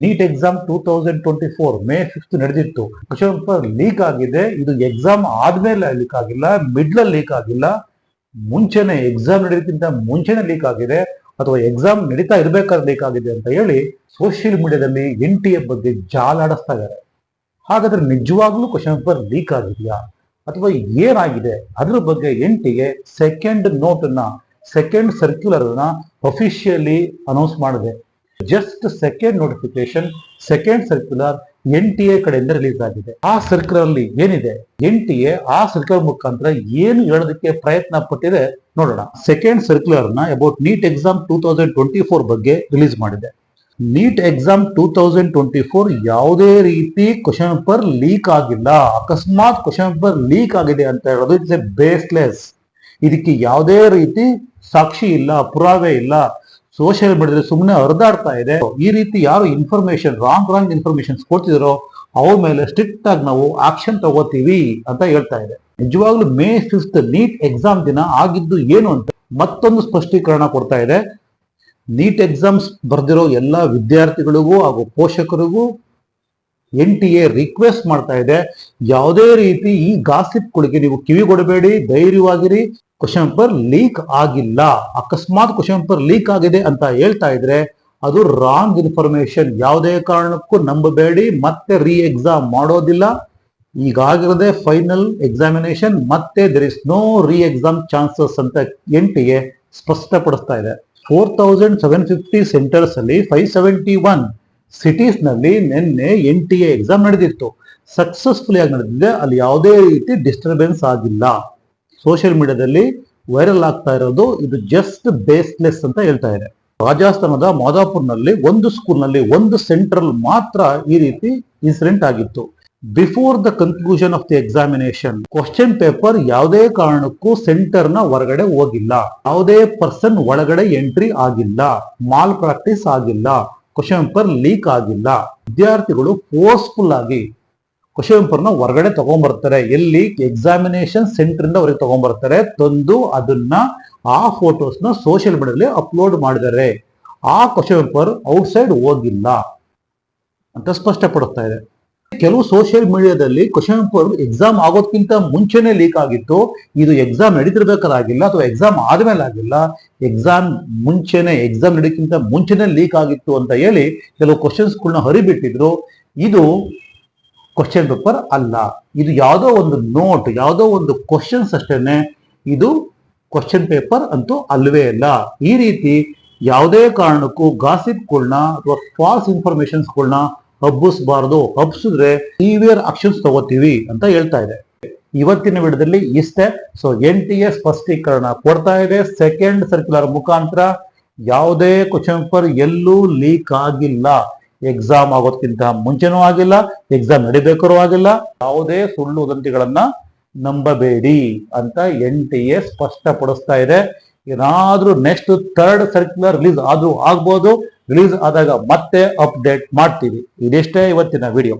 NEET exam two thousand twenty four May fifth ನಡೆದಿತ್ತು. Question paper leak ಆಗಿದೆ. ಇದು exam ಆದ್ಮೇಲೆ ಲೀಕ್ ಆಗಿಲ್ಲ. ಮಿಡ್ಲಲ್ಲಿ ಲೀಕ್ ಆಗಿಲ್ಲ. ಮುಂಚೆನೆ ಎಕ್ಸಾಮ್ ನಡೆಯೋದಕ್ಕಿಂತ ಮುಂಚೆನೆ ಲೀಕ್ ಆಗಿದೆ. ಅಥವಾ ಎಕ್ಸಾಮ್ ನಡೀತಾ ಇರಬೇಕಾದ್ರೆ ಲೀಕ್ ಆಗಿದೆ ಅಂತ ಹೇಳಿ ಸೋಷಿಯಲ್ ಮೀಡಿಯಾದಲ್ಲಿ ಎನ್ ಟಿ ಎ ಬಗ್ಗೆ ಜಾಲಾಡಿಸ್ತಾ ಇದ್ದಾರೆ. ಹಾಗಾದ್ರೆ ನಿಜವಾಗ್ಲೂ ಕ್ವಶನ್ ಪೇಪರ್ ಲೀಕ್ ಆಗಿದೆಯಾ? ಅಥವಾ ಏನಾಗಿದೆ? ಅದ್ರ ಬಗ್ಗೆ ಎನ್ ಟಿಗೆ ಸೆಕೆಂಡ್ ನೋಟ್ ಅನ್ನ ಸೆಕೆಂಡ್ ಸರ್ಕ್ಯುಲರ್ ಅನ್ನ ಅಫಿಷಿಯಲಿ ಅನೌನ್ಸ್ ಮಾಡಿದೆ. Just second notification second circular N T A ಕಡೆಯಿಂದ ರಿಲೀಸ್ ಆಗಿದೆ. ಆ ಸರ್ಕ್ಯುಲರ್ ಅಲ್ಲಿ ಏನಿದೆ? ಎನ್ ಟಿ ಎ ಆ ಸರ್ಕ್ಯುಲರ್ ಮುಖಾಂತರ ಏನು ಹೇಳೋದಕ್ಕೆ ಪ್ರಯತ್ನ ಪಟ್ಟಿದೆ ನೋಡೋಣ. Second ಸರ್ಕ್ಯುಲರ್ನ about NEET exam two thousand twenty four ಬಗ್ಗೆ ರಿಲೀಸ್ ಮಾಡಿದೆ. NEET exam two thousand twenty four ಯಾವುದೇ ರೀತಿ ಕ್ವಶನ್ ಪೇಪರ್ ಲೀಕ್ ಆಗಿಲ್ಲ. ಅಕಸ್ಮಾತ್ ಕ್ವಶನ್ ಪೇಪರ್ ಲೀಕ್ ಆಗಿದೆ ಅಂತ ಹೇಳೋದು ಇಟ್ಸ್ ಎ ಬೇಸ್ಲೆಸ್ ಇದಕ್ಕೆ ಯಾವುದೇ ರೀತಿ ಸಾಕ್ಷಿ ಇಲ್ಲ, ಪುರಾವೆ ಇಲ್ಲ. ಸೋಷಿಯಲ್ ಮೀಡಿಯಾದಲ್ಲಿ ಸುಮ್ಮನೆ ಹರಿದಾಡ್ತಾ ಇದೆ. ಈ ರೀತಿ ಯಾರು ಇನ್ಫಾರ್ಮೇಶನ್ ರಾಂಗ್ ರಾಂಗ್ ಇನ್ಫಾರ್ಮೇಶನ್ ಕೊಡ್ತಿದಾರೋ, ಅವ್ರ ಮೇಲೆ ಸ್ಟ್ರಿಕ್ಟ್ ಆಗಿ ನಾವು ಆಕ್ಷನ್ ತಗೋತೀವಿ ಅಂತ ಹೇಳ್ತಾ ಇದೆ. ನಿಜವಾಗ್ಲೂ ಮೇ ಫಿಫ್ತ್ ನೀಟ್ ಎಕ್ಸಾಮ್ ದಿನ ಆಗಿದ್ದು ಏನು ಅಂತ ಮತ್ತೊಂದು ಸ್ಪಷ್ಟೀಕರಣ ಕೊಡ್ತಾ ಇದೆ. ನೀಟ್ ಎಕ್ಸಾಮ್ಸ್ ಬರೆದಿರೋ ಎಲ್ಲ ವಿದ್ಯಾರ್ಥಿಗಳಿಗೂ ಹಾಗೂ ಪೋಷಕರಿಗೂ ಎನ್ ಟಿ ಎ ರಿಕ್ವೆಸ್ಟ್ ಮಾಡ್ತಾ ಇದೆ. ಯಾವುದೇ ರೀತಿ ಈ ಗಾಸಿಪ್ಗಳಿಗೆ ನೀವು ಕಿವಿಗೊಡಬೇಡಿ, ಧೈರ್ಯವಾಗಿರಿ. ಕ್ವಶನ್ ಪೇಪರ್ ಲೀಕ್ ಆಗಿಲ್ಲ. ಅಕಸ್ಮಾತ್ ಕ್ವಶನ್ ಪೇಪರ್ ಲೀಕ್ ಆಗಿದೆ ಅಂತ ಹೇಳ್ತಾ ಇದ್ರೆ ಅದು ರಾಂಗ್ ಇನ್ಫಾರ್ಮೇಶನ್ ಯಾವುದೇ ಕಾರಣಕ್ಕೂ ನಂಬಬೇಡಿ. ಮತ್ತೆ ರೀ ಎಕ್ಸಾಮ್ ಮಾಡೋದಿಲ್ಲ. ಈಗಾಗಿರದೆ ಫೈನಲ್ ಎಕ್ಸಾಮಿನೇಷನ್ ಮತ್ತೆ there is no re exam chances ಅಂತ ಎಂಟಿಗೆ ಸ್ಪಷ್ಟಪಡಿಸ್ತಾ ಇದೆ. Four thousand seven fifty centres ಅಲ್ಲಿ ಫೈವ್ ಸೆವೆಂಟಿ ಒನ್ ಸಿಟೀಸ್ನಲ್ಲಿ ನಿನ್ನೆ ಎನ್ ಟಿ ಎ ಎಕ್ಸಾಮ್ ನಡೆದಿತ್ತು. ಸಕ್ಸಸ್ಫುಲಿ ಆಗಿ ನಡೆದಿದೆ. ಅಲ್ಲಿ ಯಾವುದೇ ರೀತಿ ಡಿಸ್ಟರ್ಬೆನ್ಸ್ ಆಗಿಲ್ಲ. ಸೋಷಿಯಲ್ ಮೀಡಿಯಾದಲ್ಲಿ ವೈರಲ್ ಆಗ್ತಾ ಇರೋದು ಇದು ಜಸ್ಟ್ ಬೇಸ್ಲೆಸ್ ಅಂತ ಹೇಳ್ತಾ ಇದೆ. ರಾಜಸ್ಥಾನದ ಮಾದಾಪುರ್ನಲ್ಲಿ ಒಂದು ಸ್ಕೂಲ್ನಲ್ಲಿ ಒಂದು ಸೆಂಟ್ರಲ್ ಮಾತ್ರ ಈ ರೀತಿ ಇನ್ಸಿಡೆಂಟ್ ಆಗಿತ್ತು. Before the conclusion of the examination question paper ಯಾವುದೇ ಕಾರಣಕ್ಕೂ ಸೆಂಟರ್ನ ಹೊರಗಡೆ ಹೋಗಿಲ್ಲ. ಯಾವುದೇ ಪರ್ಸನ್ ಒಳಗಡೆ ಎಂಟ್ರಿ ಆಗಿಲ್ಲ. ಮಾಲ್ ಪ್ರಾಕ್ಟೀಸ್ ಆಗಿಲ್ಲ. ಕ್ವಶನ್ ಪೇಪರ್ ಲೀಕ್ ಆಗಿಲ್ಲ. ವಿದ್ಯಾರ್ಥಿಗಳು ಫೋರ್ಸ್ಫುಲ್ ಆಗಿ ಕ್ವಶನ್ ಪೇಪರ್ನ ನ ಹೊರಗಡೆ ತಗೊಂಡ್ಬರ್ತಾರೆ ಎಲ್ಲಿ? ಎಕ್ಸಾಮಿನೇಷನ್ ಸೆಂಟರ್ ಇಂದ ಹೊರಗೆ ತಗೊಂಡ್ಬರ್ತಾರೆ ತಂದು ಅದನ್ನ ಆ ಫೋಟೋಸ್ನ ಸೋಷಿಯಲ್ ಮೀಡಿಯಾದಲ್ಲಿ ಅಪ್ಲೋಡ್ ಮಾಡಿದ್ದಾರೆ. ಆ ಕ್ವಶನ್ ಪೇಪರ್ ಔಟ್ಸೈಡ್ ಹೋಗಿಲ್ಲ ಅಂತ ಸ್ಪಷ್ಟಪಡಿಸ್ತಾ ಇದೆ. ಕೆಲವು ಸೋಷಿಯಲ್ ಮೀಡಿಯಾದಲ್ಲಿ ಕ್ವಶನ್ ಪೇಪರ್ ಎಕ್ಸಾಮ್ ಆಗೋದ್ಕಿಂತ ಮುಂಚೆನೆ ಲೀಕ್ ಆಗಿತ್ತು. ಇದು ಎಕ್ಸಾಮ್ ನಡೀತಿರ್ಬೇಕಾಗಿಲ್ಲ ಅಥವಾ ಎಕ್ಸಾಮ್ ಆದ್ಮೇಲೆ ಆಗಿಲ್ಲ ಎಕ್ಸಾಮ್ ಮುಂಚೆನೆ ಎಕ್ಸಾಮ್ ನಡೀಕ್ಕಿಂತ ಮುಂಚೆನೆ ಲೀಕ್ ಆಗಿತ್ತು ಅಂತ ಹೇಳಿ ಕೆಲವು ಕ್ವಶನ್ಸ್ಗಳನ್ನ ಹರಿಬಿಟ್ಟಿದ್ರು. ಇದು ಕ್ವಶನ್ ಪೇಪರ್ ಅಲ್ಲ. ಇದು ಯಾವುದೋ ಒಂದು ನೋಟ್ ಯಾವುದೋ ಒಂದು ಕ್ವಶನ್ಸ್ ಅಷ್ಟೇನೆ ಇದು ಕ್ವಶನ್ ಪೇಪರ್ ಅಂತೂ ಅಲ್ವೇ ಅಲ್ಲ. ಈ ರೀತಿ ಯಾವುದೇ ಕಾರಣಕ್ಕೂ ಗಾಸಿಪ್ಗಳನ್ನ ಅಥವಾ ಫಾಲ್ಸ್ ಇನ್ಫಾರ್ಮೇಶನ್ಸ್ಗಳನ್ನ ಹಬ್ಬಿಸಬಾರದು. ಹಬ್ಬಿಸಿದ್ರೆ ಸಿವಿಯರ್ ಆಕ್ಷನ್ಸ್ ತಗೋತೀವಿ ಅಂತ ಹೇಳ್ತಾ ಇದೆ. ಇವತ್ತಿನ ವಿಡದಲ್ಲಿ ಇಷ್ಟೇ. ಸೊ ಎನ್ ಟಿ ಎ ಸ್ಪಷ್ಟೀಕರಣ ಕೊಡ್ತಾ ಇದೆ. ಸೆಕೆಂಡ್ ಸರ್ಕ್ಯುಲರ್ ಮುಖಾಂತರ ಯಾವುದೇ ಕ್ವಶನ್ ಪೇಪರ್ ಎಲ್ಲೂ ಲೀಕ್ ಆಗಿಲ್ಲ. ಎಕ್ಸಾಮ್ ಆಗೋದಕ್ಕಿಂತ ಮುಂಚೆನೂ ಆಗಿಲ್ಲ ಎಕ್ಸಾಮ್ ನಡಿಬೇಕಾರೂ ಆಗಿಲ್ಲ. ಯಾವುದೇ ಸುಳ್ಳು ವದಂತಿಗಳನ್ನ ನಂಬಬೇಡಿ ಅಂತ ಎನ್ ಟಿ ಎ ಸ್ಪಷ್ಟಪಡಿಸ್ತಾ ಇದೆ. ಏನಾದ್ರೂ ನೆಕ್ಸ್ಟ್ ಥರ್ಡ್ ಸರ್ಕ್ಯುಲರ್ ರಿಲೀಸ್ ಆದ್ರೂ ಆಗ್ಬೋದು. ರಿಲೀಸ್ ಆದಾಗ ಮತ್ತೆ ಅಪ್ಡೇಟ್ ಮಾಡ್ತೀವಿ. ಇದಿಷ್ಟೇ ಇವತ್ತಿನ ವಿಡಿಯೋ